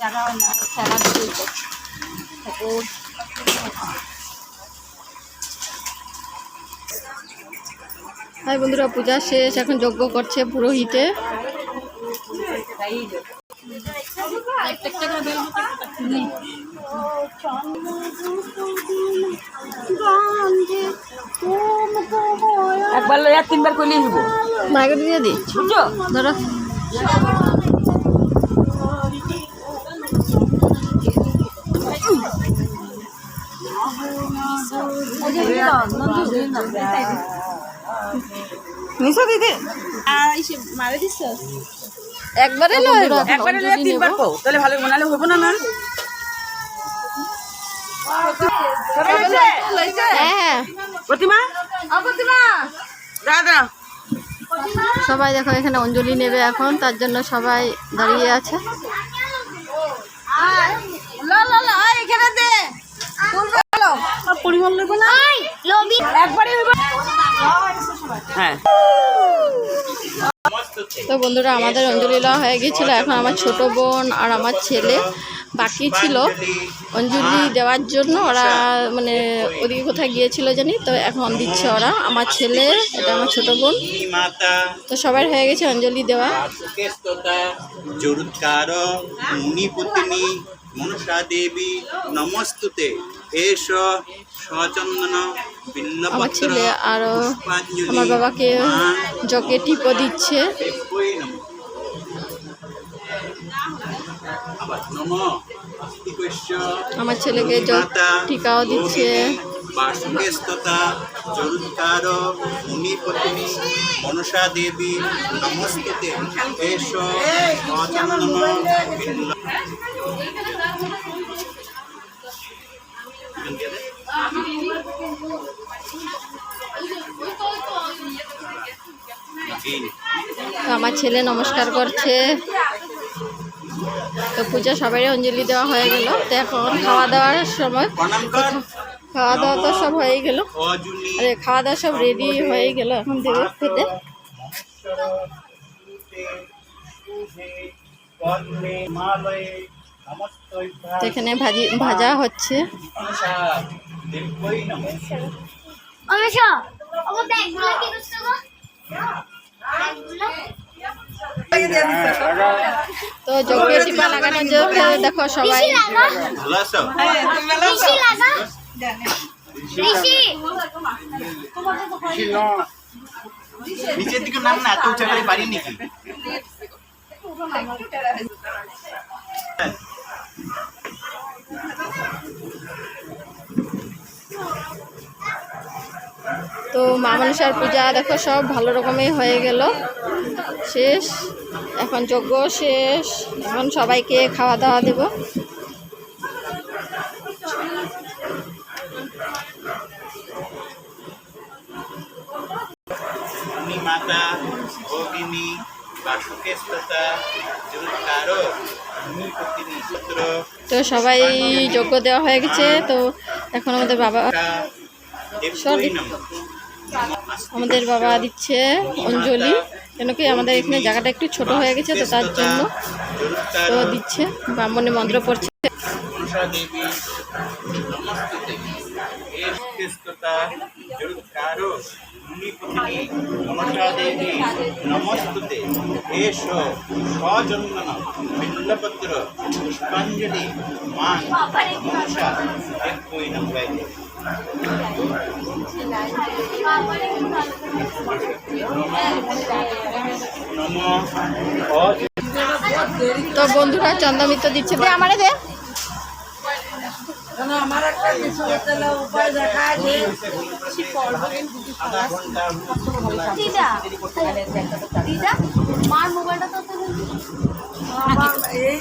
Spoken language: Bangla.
জায়গা হয় না খেলা দিতে ঠাকুর হাই বন্ধুরা পূজা শেষ এখন যজ্ঞ করছে পুরোহিতে। একবার লইয়া তিনবার করলেই হইব। মাকে দিয়ে দি। ধরো। নিছো দিদি মারে একবারে লয় একবারে লইয়া তিনবার কও তাহলে ভালো বানালে হইব না না? হ্যাঁ প্রতিমা? প্রতিমা! দাদা। সবাই দেখো এখানে অঞ্জলি নেবে এখন তার জন্য সবাই দাঁড়িয়ে আছে। হ্যাঁ। তো বন্ধুরা আমাদের অঞ্জলি দেওয়া হয়ে গিয়েছিল এখন আমার ছোট বোন আর আমার ছেলে বাকি ছিল। অঞ্জলি দেওয়ার জন্য ওরা মানে ওদিকে কোথায় গিয়েছিল জানি? তো এখন দিচ্ছে ওরা। আমার ছেলে এটা আমার ছোট বোন। তো সবার হয়ে গেছে অঞ্জলি দেওয়া। মনসা দেবী নমস্তুতে। আমার ছেলে আরও আমার বাবাকে জগে টিপো দিচ্ছে। আমার ছেলেকে টিকাও দিচ্ছে। বাসুকেস্ততা মনসা দেবী নমস্তুতে এস তো আমার ছেলে নমস্কার করছে। তো পূজা সবাই অঞ্জলি দেওয়া হয়ে গেল। তো এখন খাওয়া দাওয়ার সময়। খাওয়া দাওয়া তো সব হয়ে গেল। আরে খাওয়া দাওয়া সব রেডি হয়ে গেল এখন দেবে খেতে। এখানে ভাজি, ভাজা হচ্ছে। অমেশা তো যজ্ঞে টিপা লাগানোর জন্য দেখো সবাই নিচের দিকে নাম না এত উঁচা করে পারি নাকি তো মা মনসার পূজা দেখো সব ভালো রকমই হয়ে গেল। শেষ এখন যজ্ঞ শেষ। এখন সবাইকে খাওয়া দাওয়া দেবো। মাতা ভগিনী বাসুকেস্ততা জরুৎকার তো সবাই যজ্ঞ দেওয়া হয়ে গেছে। তো এখন আমাদের বাবা নমঃ। আমাদের বাবা দিচ্ছে অঞ্জলি, কেন কি আমাদের এখানে জায়গাটা একটু ছোট হয়ে গেছে তো তার জন্য তো দিচ্ছে ব্রাহ্মণে মন্ত্র পড়ছে। পুষ্পাঞ্জলি তো বন্ধুরা চন্দ্রমিত্র দিচ্ছে। দে আমারে দে। আমার একটা কিছু উপায় দেখা আছে। মার মোবাইলটা তো এই